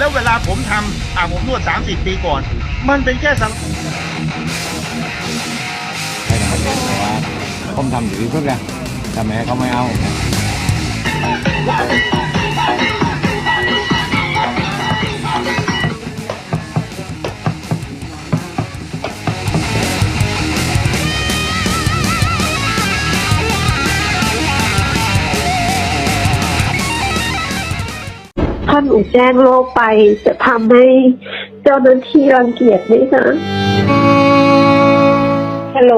แล้วเวลาผมทำอ่าผมนวด 30 ปีก่อน มันเป็นแค่สังให้ทำเองแต่ว่าผมทำอยู่ที่สุดเลยแต่แม่เขาไม่เอา หนูแจ้งโรคไป จะทำให้เจ้าหน้าที่รังเกียจไหมคะฮัลโหล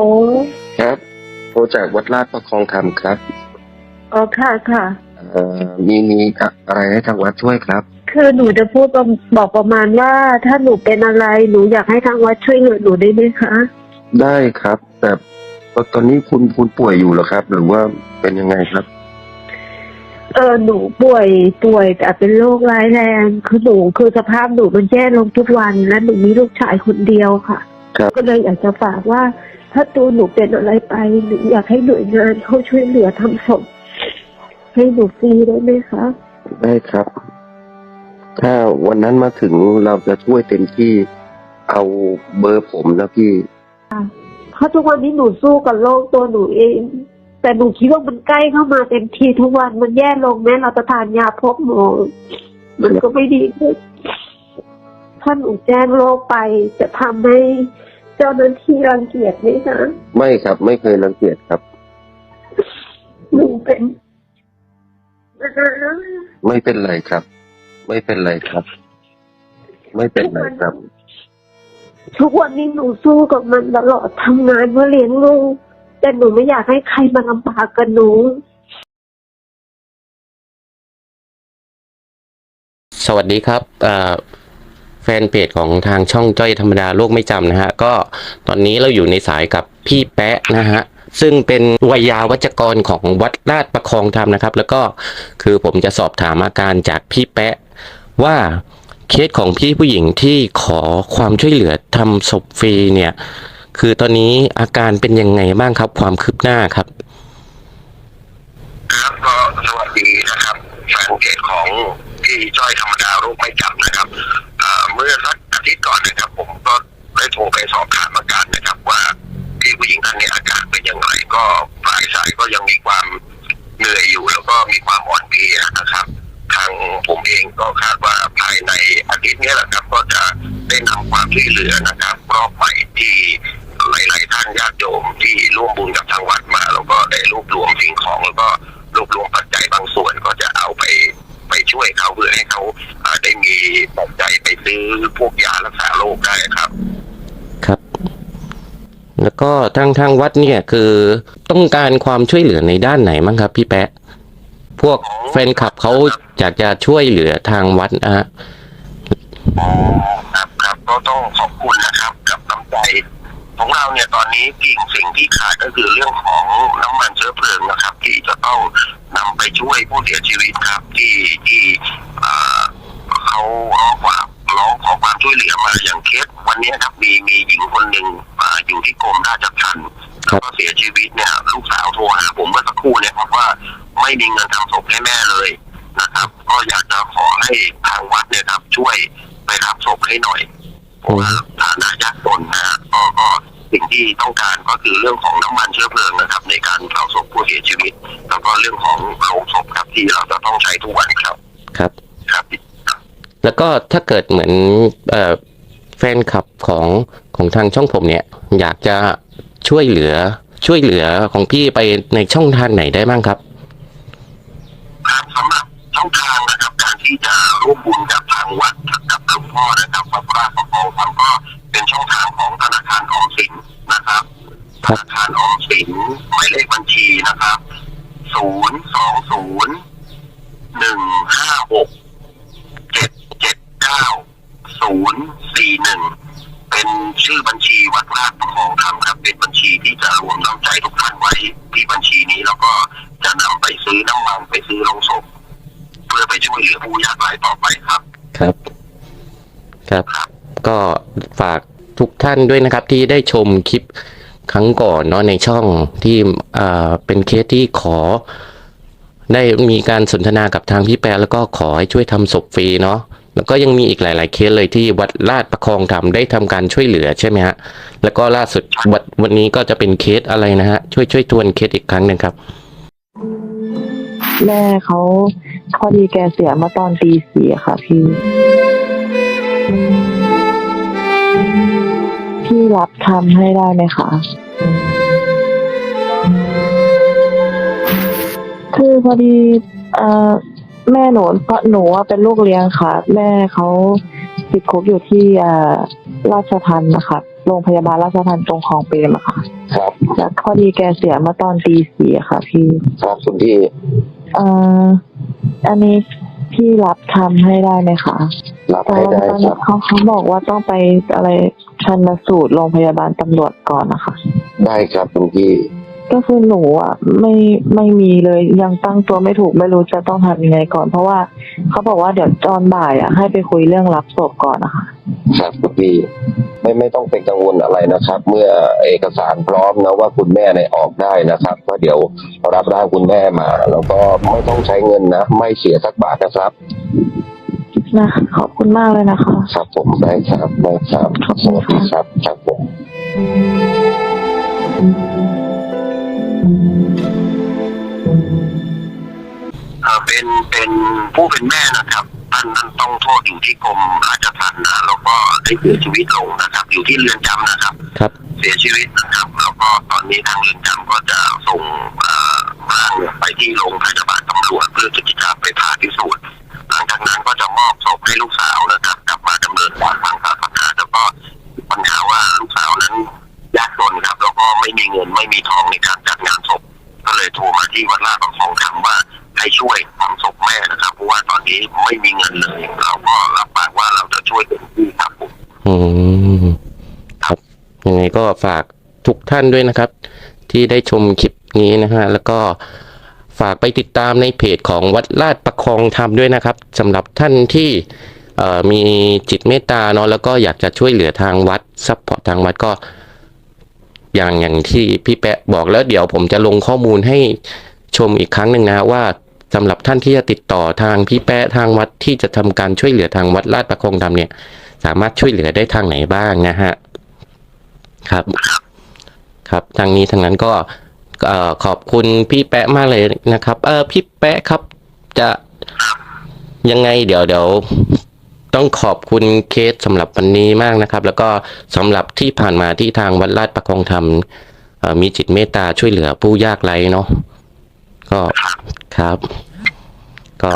ครับโทรจากวัดลาดประคองธรรมครับอ๋อค่ะค่ะเอ่อมีมีอะไรให้ทางวัดช่วยครับ คือหนูจะพูดประบอกประมาณว่า ถ้าหนูเป็นอะไรหนูอยากให้ทางวัดช่วยเหลือหนูได้ไหมคะ ได้ครับ แต่ตอนนี้คุณคุณป่วยอยู่เหรอครับ หรือว่าเป็นยังไงครับ เออหนูป่วยป่วยแต่เป็นโรคร้ายแรงคือหนูคือสภาพหนูมันแย่ลงทุกวันและหนูมีลูกชายคนเดียวค่ะ ครับ ก็เลยอยากจะฝากว่า ถ้าตัวหนูเป็นอะไรไปหนูอยากให้หน่วยงานเขาช่วยเหลือทำศพให้หนูฟรีได้ไหมคะได้ครับ ถ้าวันนั้นมาถึงเราจะช่วยเต็มที่เอาเบอร์ผมนะพี่ เพราะทุกวันนี้หนูสู้กับโรคตัวหนูเอง แต่หนูคิดว่ามันใกล้เข้ามาเต็มทีทุกวันมันแย่ลงแม้เราจะทานยาพบหมอมันก็ไม่ดีขึ้นถ้าหนูแจ้งโรคไปจะทำให้เจ้าหน้าที่รังเกียจไหมคะไม่ครับ ไม่เคยรังเกียจครับ หนูเป็นไม่เป็นไรครับ ไม่เป็นไรครับ ไม่เป็นไรครับ ทุกวันนี้หนูสู้กับมันตลอดทำงานเพื่อเลี้ยงลูก แต่หนูไม่อยากให้ใครมาลำบากกับหนูสวัสดีครับแฟนเพจของทางช่องจ้อยธรรมดาโลกไม่จำนะฮะ ก็ตอนนี้เราอยู่ในสายกับพี่แปะนะฮะ ซึ่งเป็นวัยยาวัจกรของวัดราชประคองธรรมนะครับ แล้วก็คือผมจะสอบถามอาการจากพี่แปะ ว่าเคสของพี่ผู้หญิงที่ขอความช่วยเหลือทำศพฟรีเนี่ย คือตอนนี้อาการเป็นยังไงบ้างครับ ความคืบหน้าครับ ครับก็สวัสดีนะครับแฟนเพจของพี่จ้อยธรรมดาโรคไม่จำนะครับเอ่อเมื่อสักอาทิตย์ก่อนนะครับ ผมก็ได้โทรไปสอบถามอาการนะครับ ว่าพี่ผู้หญิงท่านนี้อาการเป็นย่างไรก็ปลายสายก็ยังมีความเหนื่อยอยู่ แล้วก็มีความอ่อนเพลียนะครับ ทางผมเองก็คาดว่าภายในอาทิตย์นี้แหละครับ ก็จะได้นำความช่วยเหลือนะครับรอบใหม่ายๆท่านญาติโยมที่ร่วมบุญกับทางวัดมา แล้วก็ได้รวบรวมสิ่งของแล้วก็รวบรวมปัจจัยบางส่วนก็จะเอาไปไปช่วยเขาเพื่อให้เขาอ่าได้มีปัจจัยไปซื้อพวกยารักษาโรคได้ครับ ครับ แล้วก็ทางทางวัดเนี่ยคือต้องการความช่วยเหลือในด้านไหนบ้างครับ พี่แปะพวกแฟนคลับเขาอยากจะช่วยเหลือทางวัดนะฮะครับครับก็ต้องขอบคุณนะครับกับน้ำใจ ของเราเนี่ยตอนนี้สิ่งสิ่งที่ขาดก็คือเรื่องของน้ำมันเชื้อเพลิงนะครับ ที่จะต้องนำไปช่วยผู้เสียชีวิตครับ ที่ที่อ่าเขาร้องความร้องขอความช่วยเหลือมาอย่างเคสวันนี้ครับมีมีหญิงคนหนึ่งอ่าอยู่ที่กรมราชทัณฑ์แล้วก็เสียชีวิตเนี่ยลูกสาวโทรหาผมเมื่อสักครู่เนี่ยครับว่าไม่มีเงินทำศพให้แม่เลยนะครับ ก็อยากจะขอให้ทางวัดเนี่ยครับ ช่วยไปรับศพให้หน่อยเพราะว่าฐานะยากจนนะฮะก็ก็ สิ่งที่ต้องการก็คือเรื่องของน้ำมันเชื้อเพลิงนะครับ ในการเผาศพผู้เสียชีวิต แล้วก็เรื่องของโรงศพครับที่เราจะต้องใช้ทุกวันครับ ครับครับ แล้วก็ถ้าเกิดเหมือนเอ่อแฟนคลับของของทางช่องผมเนี่ย อยากจะช่วยเหลือช่วยเหลือของพี่ไปในช่องทางไหนได้บ้างครับครับสำหรับช่องทางนะครับ การที่จะร่วมบุญกับทางวัดกับหลวงพ่อนะครับวัดพระประคองธรรมก็ เป็นช่องทางของธนาคารออมสินนะครับคธรับนาคารออมสินหมายเลขบัญชีนะครับศูนย์สองศูนย์หนึ่งห้าหกเจ็ดเจ็ดเก้าศูนย์สี่หนึ่งเป็นชื่อบัญชีวัดราชประคองธรรมครับ เป็นบัญชีที่จะรวมน้ำใจทุกท่านไว้ที่บัญชีนี้แล้วก็จะนำไปซื้อน้ำมันไปซื้อโลงศพเพื่อไปช่วยเหลือผู้ยากไร้ต่อไปครับ ครับ ครับ ก็ฝาก ทุกท่านด้วยนะครับที่ได้ชมคลิปครั้งก่อนเนาะในช่องที่อ่าเป็นเคสที่ขอ ได้มีการสนทนากับทางพี่แปรแล้วก็ขอให้ช่วยทำศพฟรีเนาะแล้วก็ยังมีอีกหลาย ๆ เคสเลยที่วัดลาดประคองทำได้ทำการช่วยเหลือใช่ไหมฮะแล้วก็ล่าสุดวันวันนี้ก็จะเป็นเคสอะไรนะฮะช่วยช่วยทวนเคสอีกครั้งหนึ่งครับ แม่เขาพอดีแกเสียมาตอนตีสี่ค่ะพี่ พี่รับทำให้ได้ไหมคะ คือพอดีเอ่อแม่หนูเพราะหนูอะเป็นลูกเลี้ยงค่ะ แม่เขาติดคุกอยู่ที่เอ่อราชทันนะคะโรงพยาบาลราชทันตรงคลองเปรมอะค่ะครับ แล้วพอดีแกเสียมาตอนตีสี่อะค่ะ พี่ครับคุณพี่เอ่ออันนี้พี่รับทำให้ได้ไหมคะรับแต่ให้ว่าได้ตอนคนี้รับ เขาเขาบอกว่าต้องไปอะไร ชันสูตรโรงพยาบาลตำรวจก่อนนะคะ ได้ครับคุณพี่ก็คือหนูอะไม่ไม่มีเลยยังตั้งตัวไม่ถูกไม่รู้จะต้องทำยังไงก่อน เพราะว่าเขาบอกว่าเดี๋ยวตอนบ่ายอะให้ไปคุยเรื่องรับศพก่อนนะคะครับคุณพี่ไม่ไม่ต้องเป็นกังวลอะไรนะครับ เมื่อเอกสารพร้อมนะว่าคุณแม่เนี่ยออกได้นะครับก็เดี๋ยวรับร่างคุณแม่มา แล้วก็ไม่ต้องใช้เงินนะ ไม่เสียสักบาทนะครับ นะขอบคุณมากเลยนะคะ ครับผมได้ครับได้ครับขอบสคุณวัสค่ะดีครับครับผมเป็นเป็นผู้เป็นแม่นะครับท่านนั้นต้องโทษอยู่ที่กรมราชทัณฑ์นะแล้วก็ได้เสียชีวิตลงนะครับ อยู่ที่เรือนจำนะครับ ครับ เสียชีวิตนะครับ แล้วก็ตอนนี้ทางเรือนจำก็จะส่งเอ่อร่างเนี่ยไปที่โรงพยาบาลตำรวจเพื่อจะ ให้ลูกสาวนะครับกลับมาดำเนินการทางศาสนาแล้วก็ปัญหาว่าลูกสาวนั้นยากจนครับ แล้วก็ไม่มีเงินไม่มีทองในการจัดงานศพ ก็เลยโทรมาที่วัดลาดประคองคำว่าให้ช่วยทำศพแม่นะครับเพราะว่าตอนนี้ไม่มีเงินเลย เราก็รับปากว่าเราจะช่วยเต็มที่ครับผมอืมครับยังไงก็ฝากทุกท่านด้วยนะครับ ที่ได้ชมคลิปนี้นะฮะแล้วก็ ฝากไปติดตามในเพจของวัดลาดประคองธรรมด้วยนะครับสำหรับท่านที่มีจิตเมตตาเนาะแล้วก็อยากจะช่วยเหลือทางวัดซัพพอร์ตทางวัดก็ อย่างอย่างที่พี่แปะบอกแล้วเดี๋ยวผมจะลงข้อมูลให้ชมอีกครั้งหนึ่งนะว่าสำหรับท่านที่จะติดต่อทางพี่แปะทางวัดที่จะทำการช่วยเหลือทางวัดลาดประคองธรรมเนี่ย สามารถช่วยเหลือได้ทางไหนบ้างนะฮะครับ ครับทางนี้ทางนั้นก็ ขอบคุณพี่แปะมากเลยนะครับ เออพี่แปะครับจะยังไงเดี๋ยวเดี๋ยวต้องขอบคุณเคสสำหรับวันนี้มากนะครับ แล้วก็สำหรับที่ผ่านมาที่ทางวัดลาดประคองธรรมมีจิตเมตตาช่วยเหลือผู้ยากไร้เนาะก็ครับ ก็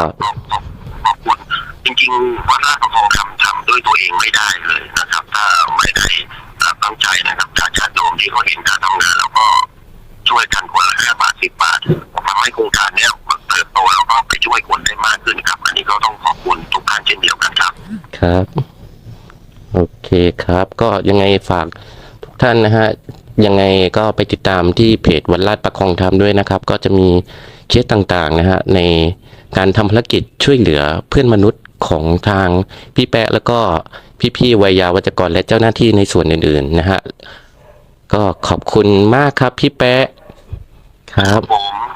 ขอบคุณจริงๆวัดลาดประคองทำทำด้วยตัวเองไม่ได้เลยนะครับ ถ้าไม่ได้ตั้งใจนะครับจากญาติโยมที่เขาเห็นการทำงาน แล้วก็ ช่วยกันคนละห้าบาทสิบบาททำให้โครงการเนี้ยมันเติบโตแล้วก็ไปช่วยคนได้มากขึ้นครับ อันนี้ก็ต้องขอบคุณทุกท่านเช่นเดียวกันครับ ครับ โอเคครับ ก็ยังไงฝากทุกท่านนะฮะยังไงก็ไปติดตามที่เพจวันลาดประคองธรรมด้วยนะครับ ก็จะมีเคสต่างๆนะฮะในการทำภารกิจช่วยเหลือเพื่อนมนุษย์ของทางพี่แปะแล้วก็พี่ๆวัยยาวัจกรและเจ้าหน้าที่ในส่วนอื่นๆนะฮะก็ขอบคุณมากครับพี่แปะ ครับผม